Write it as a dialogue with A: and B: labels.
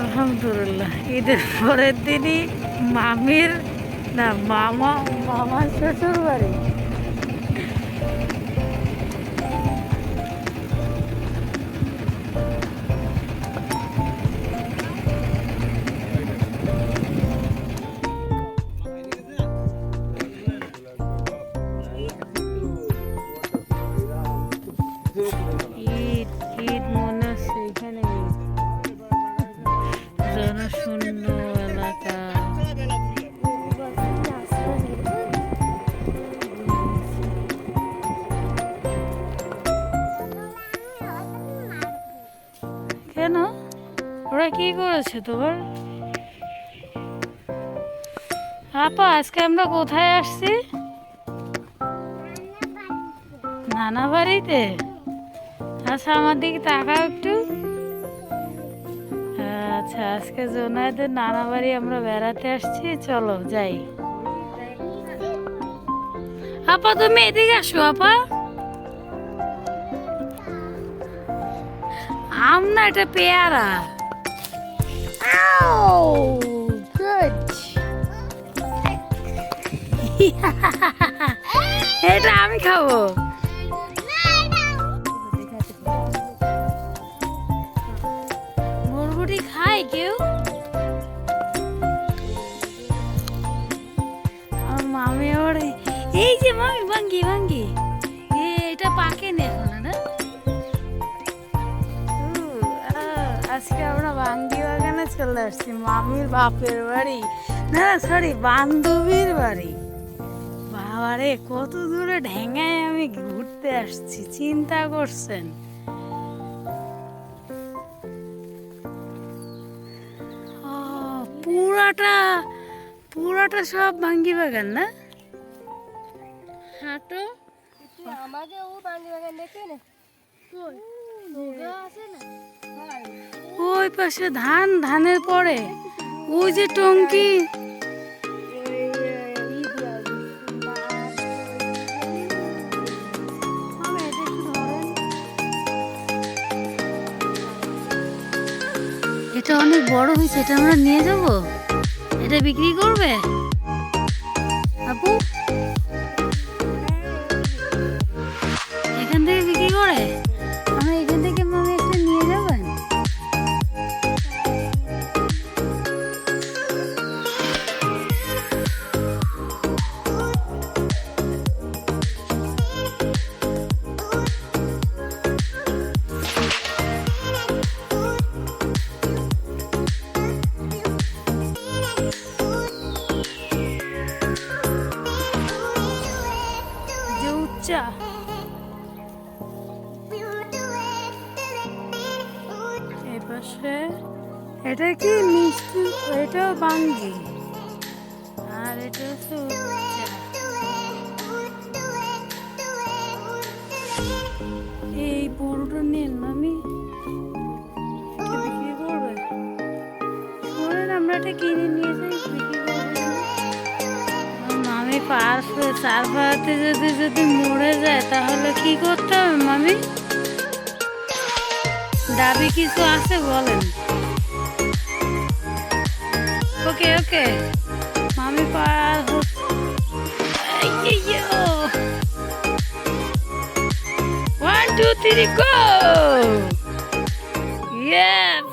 A: আলহামদুলিল্লাহ। ঈদের পরের দিনই মামির না মামা মামার শ্বশুর বাড়ি ওরা কি করেছে তোমার আপা, আজকে আমরা কোথায় আসছি? নানা বাড়িতে? আচ্ছা আমার দিকে তাকাও একটু। আচ্ছা আজকে জোনাইদের নানা বাড়ি আমরা বেড়াতে আসছি। চলো, যাই। আপা, তুমি এদিকে আসো, আপা। আম না, এটা পেয়ারা। এটা আমি খাব। মুরগুটি খায় কেউ? মামি আবার এই- যে মামি ভাঙ্গি ভাঙ্গি। এটা পাকে নে না? আজকে আমরা ভাঙ্গি বাগানে চলে আসছি মামির বাপের বাড়ি। না সরি বান্ধবীর বাড়ি। বাবারে কত দূরে ঢেঙ্গায় আমি ঘুরতে আসছি চিন্তা করছেন? পুরাটা পুরাটা সব ভাঙ্গি বাগান না? হাঁটো
B: আমাকে ও বাঙালি বাগান দেখে না।
A: ওই পাশে ধান, ধানের পরে। ওই যে টঙ্কি। এটা অনেক বড় হয়েছে, এটা আমরা নিয়ে যাব? এটা বিক্রি করবে? আপু? যে উচ্চা এই পাশে। এটা কি মিষ্টি? এটাও বাঙ্গি। আর এটা হচ্ছে এই পুরোটা নিন এটা বিক্রি করবে আমরা এটা কিনে নিয়ে যাই পাস হয়ে চার পাড়াতে যদি যদি মরে যায়, তাহলে কি করতে হবে মামি দাবি কিছু আছে বলেন। Okay okay. মামি one two three go yes